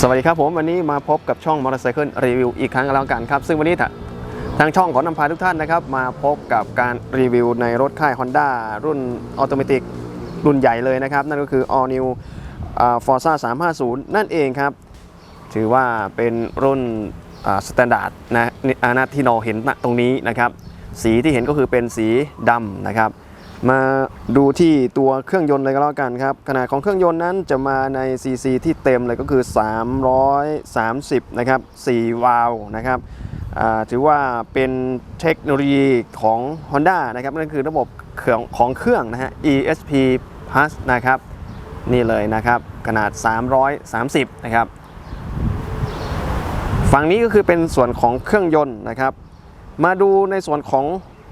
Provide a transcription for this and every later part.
สวัสดีครับผมวันนี้มาพบกับช่องมอเตอร์ไซค์รีวิวอีกครั้งแล้วกันครับ ซึ่งวันนี้ทางช่องขอนำพาทุกท่านนะครับ มาพบกับการรีวิวในรถค่าย Honda รุ่นออโตเมติกรุ่นใหญ่เลยนะครับ นั่นก็คือ All New ฟอร์ซ่า350 นั่นเองครับ ถือว่าเป็นรุ่นสแตนดาร์ดนะนี่อ่านะที่เราเห็นตรงนี้นะครับ สีที่เห็นก็คือเป็นสีดำนะครับ มาดูที่ตัวเครื่องยนต์เลยก็แล้วกันครับ ขนาดของเครื่องยนต์นั้นจะมาใน CC ที่เต็มเลยก็คือ 330 นะครับ 4 วาล์วนะครับถือว่าเป็นเทคโนโลยีของ Honda นะครับนั่นคือระบบเครื่องของเครื่องนะฮะ ESP Plus นะครับ นี่เลยนะครับ ขนาด 330 นะครับ ฝั่งนี้ก็คือเป็นส่วนของเครื่องยนต์นะครับ มาดูในส่วนของ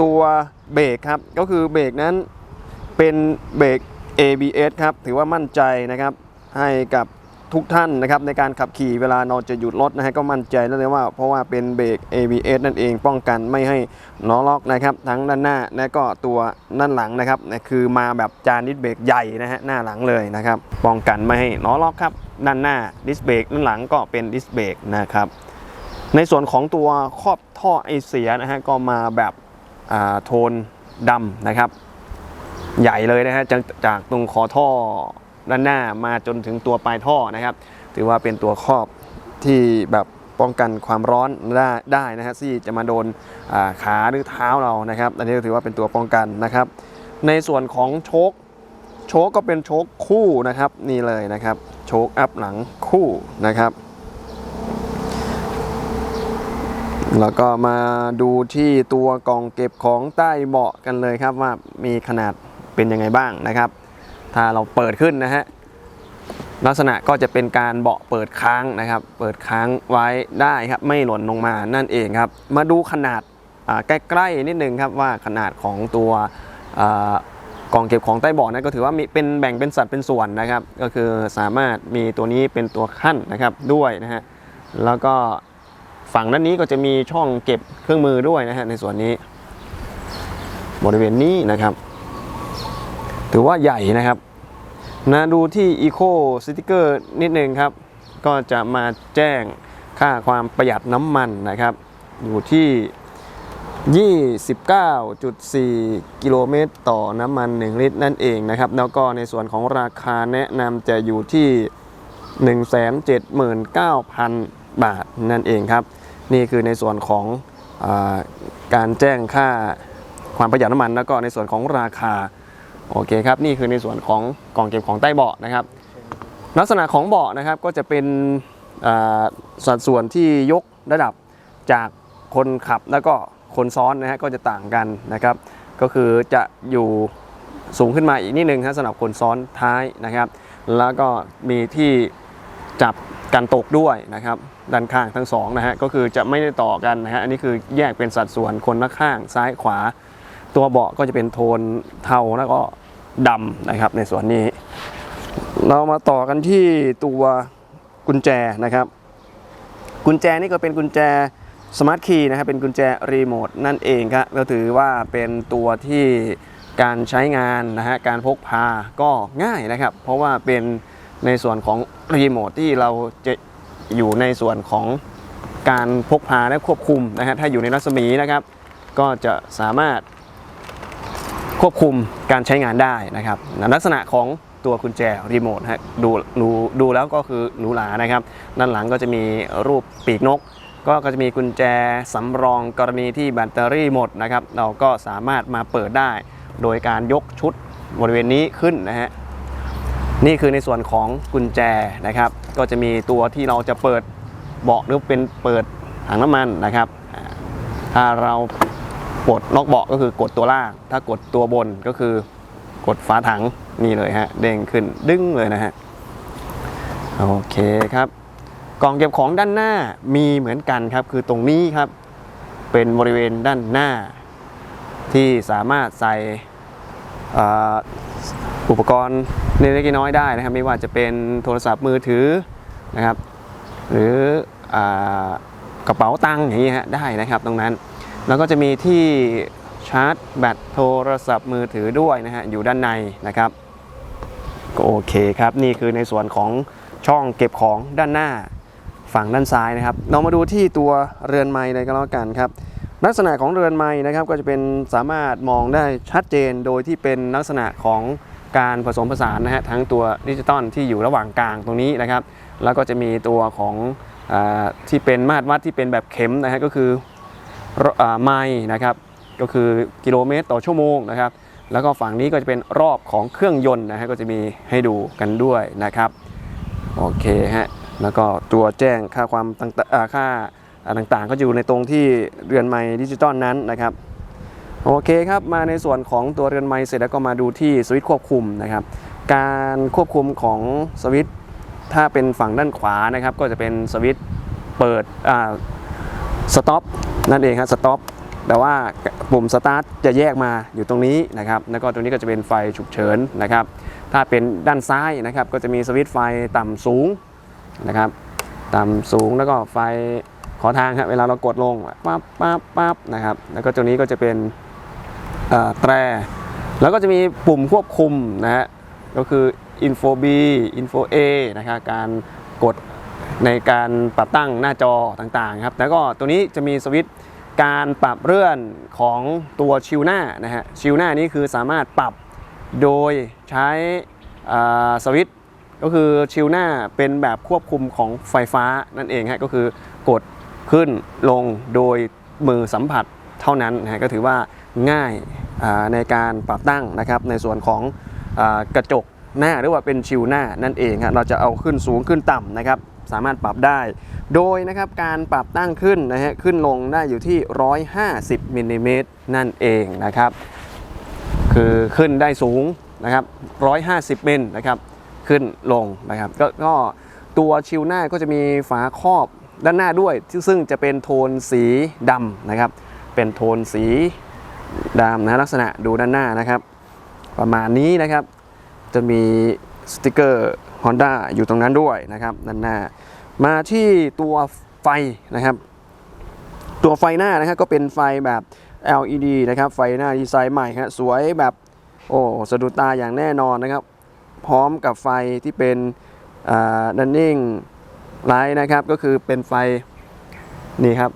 ตัว เบรกครับก็คือเบรกนั้นเป็นเบรก ABS ครับถือว่ามั่นใจนะครับให้กับทุกท่านนะครับในการขับขี่เวลาเราจะหยุดรถนะฮะก็มั่นใจแล้วเลยว่าเพราะว่าเป็นเบรก ABS นั่นเองป้องกันไม่ให้ล้อล็อกนะครับทั้งด้านหน้าและก็ตัวด้านหลังนะครับนะคือมาแบบจานดิสเบรกใหญ่นะฮะหน้าหลังเลยนะครับป้องกันไม่ให้ล้อล็อกครับด้านหน้าดิสเบรกด้านหลังก็เป็นดิสเบรกนะครับในส่วนของตัวครอบท่อไอเสียนะฮะก็มาแบบ โทนดำนะครับ ใหญ่เลยนะฮะจากจากตรงคอท่อด้านหน้ามาจนถึงตัวปลายท่อนะครับ ถือว่าเป็นตัวครอบที่แบบป้องกันความร้อนได้ได้นะฮะที่จะมาโดนาขาหรือเท้าเรานะครับ อันนี้ถือว่าเป็นตัวป้องกันนะครับ ในส่วนของโชคโชคก็เป็นโชคคู่นะครับนี่เลยนะครับ โชคอัพหลังคู่นะครับ แล้วก็มาดูที่ตัวกล่องเก็บของใต้เบาะกันเลยครับว่ามีขนาดเป็นยังไงบ้างนะครับ ถ้าเราเปิดขึ้นนะฮะลักษณะก็จะเป็นการเบาะเปิดค้างนะครับ เปิดค้างไว้ได้ครับ ไม่หล่นลงมานั่นเองครับ มาดูขนาดใกล้ๆนิดนึงครับว่าขนาดของตัวกล่องเก็บของใต้เบาะนั้นก็ถือว่ามีเป็นแบ่งเป็นสัดเป็นส่วนนะครับ ก็คือสามารถมีตัวนี้เป็นตัวขั้นนะครับด้วยนะฮะแล้วก็ ฝั่งด้านนี้ก็จะมีช่องเก็บเครื่องมือด้วยนะฮะในส่วนนี้ บริเวณนี้นะครับ ถือว่าใหญ่นะครับนะดูที่ Eco Sticker นิดนึงครับ ก็จะมาแจ้งค่าความประหยัดน้ำมันนะครับ อยู่ที่ 29.4 กิโลเมตรต่อน้ำมัน 1 ลิตรนั่นเองนะครับ แล้วก็ในส่วนของราคาแนะนำจะอยู่ที่ 179,000 บาทนั่นเองครับ นี่คือในส่วนของอการแจ้งค่าความประหยัดน้ำมัน แล้วก็ในส่วนของราคาโอเคครับนี่คือในส่วนของกล่องเก็บของใต้เบาะนะครับ ลักษณะของเบาะนะครับก็จะเป็นสัดส่วนที่ยกระดับจากคนขับแล้วก็คนซ้อนนะฮะก็จะต่างกันนะครับ ก็คือจะอยู่สูงขึ้นมาอีกนิดนึงครับสำหรับคนซ้อนท้ายนะครับ แล้วก็มีที่จับ กันตกด้วยนะครับด้านข้างทั้งสองนะฮะก็คือจะไม่ได้ต่อกันนะฮะอันนี้คือแยกเป็นสัดส่วนคนละข้างซ้ายขวา ตัวเบาะก็จะเป็นโทนเทาแล้วก็ดำนะครับในส่วนนี้ เรามาต่อกันที่ตัวกุญแจนะครับ กุญแจนี่ก็เป็นกุญแจสมาร์ทคีย์นะครับเป็นกุญแจรีโมทนั่นเองครับก็ถือว่าเป็นตัวที่การใช้งานนะฮะการพกพาก็ง่ายนะครับ เพราะว่าเป็น ในส่วนของรีโมทที่เราจะอยู่ในส่วนของการพกพาและควบคุมนะฮะถ้าอยู่ในรัศมีนะครับ ก็จะสามารถควบคุมการใช้งานได้นะครับลักษณะของตัวกุญแจรีโมทฮะดูดูดูแล้วก็คือหรูหรานะครับ ด้านหลังก็จะมีรูปปีกนก ก็ก็จะมีกุญแจสำรองกรณีที่แบตเตอรี่หมดนะครับ เราก็สามารถมาเปิดได้ โดยการยกชุดบริเวณนี้ขึ้นนะฮะ นี่คือในส่วนของกุญแจนะครับ ก็จะมีตัวที่เราจะเปิดเบาะหรือเป็นเปิดถังน้ำมันนะครับ ถ้าเรากดล็อกเบาะก็คือกดตัวล่าง ถ้ากดตัวบนก็คือกดฝาถังนี่เลยฮะเด้งขึ้นดึงเลยนะฮะโอเคครับกล่องเก็บของด้านหน้ามีเหมือนกันครับ คือตรงนี้ครับ เป็นบริเวณด้านหน้า ที่สามารถใส่อุปกรณ์ เล็กๆน้อยๆได้นะครับ ไม่ว่าจะเป็นโทรศัพท์มือถือนะครับ หรืออกระเป๋าตังค์อย่างนี้ฮะได้นะครับตรงนั้น แล้วก็จะมีที่ชาร์จแบตโทรศัพท์มือถือด้วยนะฮะอยู่ด้านในนะครับก็โอเคครับนี่คือในส่วนของช่องเก็บของด้านหน้าฝั่งด้านซ้ายนะครับ เรามาดูที่ตัวเรือนไม้เลยก็แล้วกันครับ ลักษณะของเรือนไม้นะครับก็จะเป็นสามารถมองได้ชัดเจนโดยที่เป็นลักษณะของ การผสมผสานนะฮะทั้งตัวดิจิตอลที่อยู่ระหว่างกลางตรงนี้นะครับ แล้วก็จะมีตัวของอที่เป็นมาตรวัดที่เป็นแบบเข็มนะฮะก็คือไมล์นะครับก็คือกิโลเมตรต่อชั่วโมงนะครับ แล้วก็ฝั่งนี้ก็จะเป็นรอบของเครื่องยนต์นะฮะก็จะมีให้ดูกันด้วยนะครับโอเคฮะแล้วก็ตัวแจ้งค่าความต่างๆอ่าค่าอ่าต่างๆ ก็อยู่ในตรงที่เรือนไม้ดิจิตอลนั้นนะครับ โอเคครับ มาในส่วนของตัวเรือนไม้เสร็จแล้วก็มาดูที่สวิตช์ควบคุมนะครับ การควบคุมของสวิตช์ถ้าเป็นฝั่งด้านขวานะครับ ก็จะเป็นสวิตช์เปิดอ่าสต็อปนั่นเองครับสต็อปแต่ว่าปุ่มสตาร์ทจะแยกมาอยู่ตรงนี้นะครับ แล้วก็ตรงนี้ก็จะเป็นไฟฉุกเฉินนะครับ ถ้าเป็นด้านซ้ายนะครับ ก็จะมีสวิตช์ไฟต่ำสูงนะครับ ต่ำสูงแล้วก็ไฟขอทางครับเวลาเรากดลงปั๊บปั๊บปั๊บนะครับ แล้วก็ตัวนี้ก็จะเป็น แตร แล้วก็จะมีปุ่มควบคุมนะฮะก็คือ info B info A นะครับการกดในการปรับตั้งหน้าจอต่างๆครับแล้วก็ตัวนี้จะมีสวิตช์การปรับเลื่อนของตัวชิลหน้านะฮะชิลหน้านี้คือสามารถปรับโดยใช้สวิตช์ก็คือชิลหน้าเป็นแบบควบคุมของไฟฟ้านั่นเองฮะก็คือกดขึ้นลงโดยมือสัมผัสเท่านั้นนะฮะก็ถือว่า ง่ายในการปรับตั้งนะครับในส่วนของอกระจกหน้าหรือว่าเป็นชิลหน้านั่นเองฮะเราจะเอาขึ้นสูงขึ้นต่ำนะครับสามารถปรับได้ โดยนะครับการปรับตั้งขึ้นนะฮะขึ้นลงได้อยู่ที่ 150มิลลิเมตรนั่นเองนะครับ คือขึ้นได้สูงนะครับ150มิลนะครับขึ้นลงนะครับกก็ตัวชิลหน้าก็จะมีฝาครอบด้านหน้าด้วยที่ซึ่งจะเป็นโทนสีดำนะครับ เป็นโทนสี ดำนะลักษณะดูด้านหน้านะครับ ประมาณนี้นะครับ จะมีสติกเกอร์ Honda อยู่ตรงนั้นด้วยนะครับด้านหน้า มาที่ตัวไฟนะครับ ตัวไฟหน้านะครับก็เป็นไฟแบบ LED นะครับ ไฟหน้าดีไซน์ใหม่ฮะสวยแบบโอ้สะดุดตาอย่างแน่นอนนะครับ พร้อมกับไฟที่เป็นดันนิ่งไลท์นะครับก็คือเป็นไฟนี่ครับ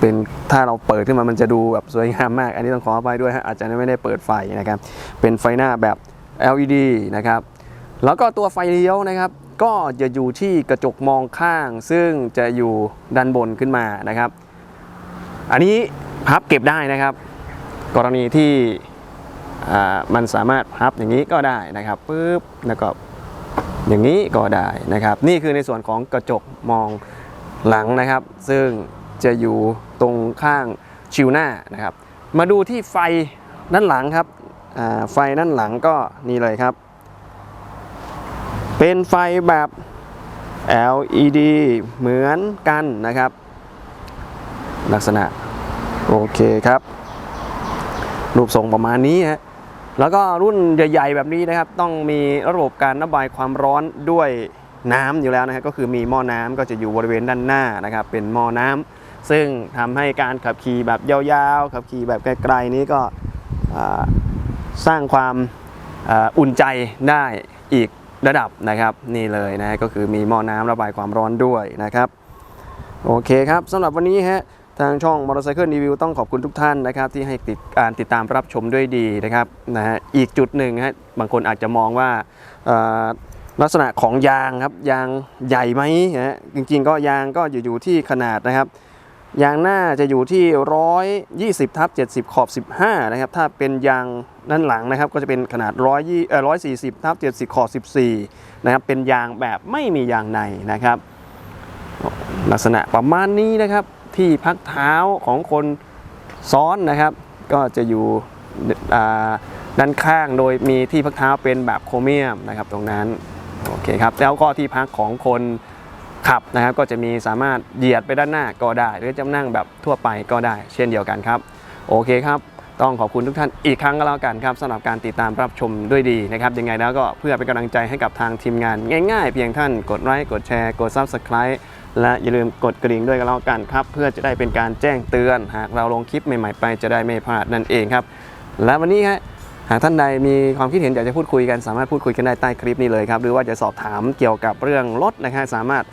เป็นถ้าเราเปิดขึ้นมามันจะดูแบบสวยงามมาก อันนี้ต้องขออภัยด้วยฮะอาจจะไม่ได้เปิดไฟนะครับ เป็นไฟหน้าแบบ LED นะครับ แล้วก็ตัวไฟเลี้ยวนะครับ ก็จะอยู่ที่กระจกมองข้าง ซึ่งจะอยู่ด้านบนขึ้นมานะครับ อันนี้พับเก็บได้นะครับ กรณีที่มันสามารถพับอย่างนี้ก็ได้นะครับปุ๊บแล้วก็อย่างนี้ก็ได้นะครับ นี่คือในส่วนของกระจกมองหลังนะครับ ซึ่ง จะอยู่ตรงข้างชิวหน้านะครับ มาดูที่ไฟด้านหลังครับไฟด้านหลังก็นี่เลยครับ เป็นไฟแบบ LED เหมือนกันนะครับ ลักษณะโอเคครับ รูปทรงประมาณนี้ฮะแล้วก็รุ่นใหญ่ ๆ แบบนี้นะครับ ต้องมีระบบการระบายความร้อนด้วยน้ำอยู่แล้วนะครับก็คือมีหม้อน้ำก็จะอยู่บริเวณด้านหน้านะครับ เป็นหม้อน้ำ ซึ่งทำให้การขับขี่แบบยาวๆ ขับขี่แบบไกลๆนี้ก็สร้างความอ,อุ่นใจได้อีกระดับนะครับ นี่เลยนะก็คือมีหม้อน้ำระบายความร้อนด้วยนะครับโอเคครับสำหรับวันนี้ฮะทางช่อง Motorcycle Review ต้องขอบคุณทุกท่านนะครับที่ให้ติดการติดตามรับชมด้วยดีนะครับนะฮะอีกจุดหนึ่งฮะบางคนอาจจะมองว่าลักษณะของยางครับยางใหญ่ไหมฮะจริงๆ ก็ยางก็อยู่อยู่ที่ขนาดนะครับ ยางหน้าจะอยู่ที่ 120ทับ70 ขอบ 15 นะครับ ถ้าเป็นยางด้านหลังนะครับ ก็จะเป็นขนาด100เอ่อ140ทับ70 ขอบ 14 นะครับ เป็นยางแบบไม่มียางในนะครับ ลักษณะประมาณนี้นะครับ ที่พักเท้าของคนซ้อนนะครับ ก็จะอยู่ด้านข้างโดยมีที่พักเท้าเป็นแบบโครเมียมนะครับ ตรงนั้น โอเคครับ แล้วก็ที่พักของคน ขับนะครับก็จะมีสามารถเหยียดไปด้านหน้าก็ได้ หรือจะนั่งแบบทั่วไปก็ได้ เช่นเดียวกันครับ โอเคครับ ต้องขอบคุณทุกท่านอีกครั้งก็แล้วกันครับสำหรับการติดตามรับชมด้วยดีนะครับยังไงแล้วก็เพื่อเป็นกำลังใจให้กับทางทีมงาน ง่ายๆ เพียงท่านกดไลค์กดแชร์กด Subscribe และอย่าลืมกดกระดิ่งด้วยกันแล้วกันครับ เพื่อจะได้เป็นการแจ้งเตือน หากเราลงคลิปใหม่ๆไปจะได้ไม่พลาดนั่นเองครับ และวันนี้ฮะหากท่านใดมีความคิดเห็นอยากจะพูดคุยกันสามารถพูดคุยกันได้ใต้คลิปนี้เลยครับ หรือว่าจะสอบถามเกี่ยวกับเรื่องรถนะครับสามารถ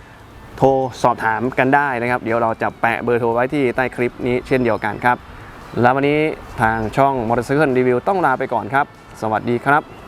โทรสอบถามกันได้นะครับ เดี๋ยวเราจะแปะเบอร์โทรไว้ที่ใต้คลิปนี้เช่นเดียวกันครับ แล้ววันนี้ทางช่องมอเตอร์ไซค์รีวิวต้องลาไปก่อนครับ สวัสดีครับ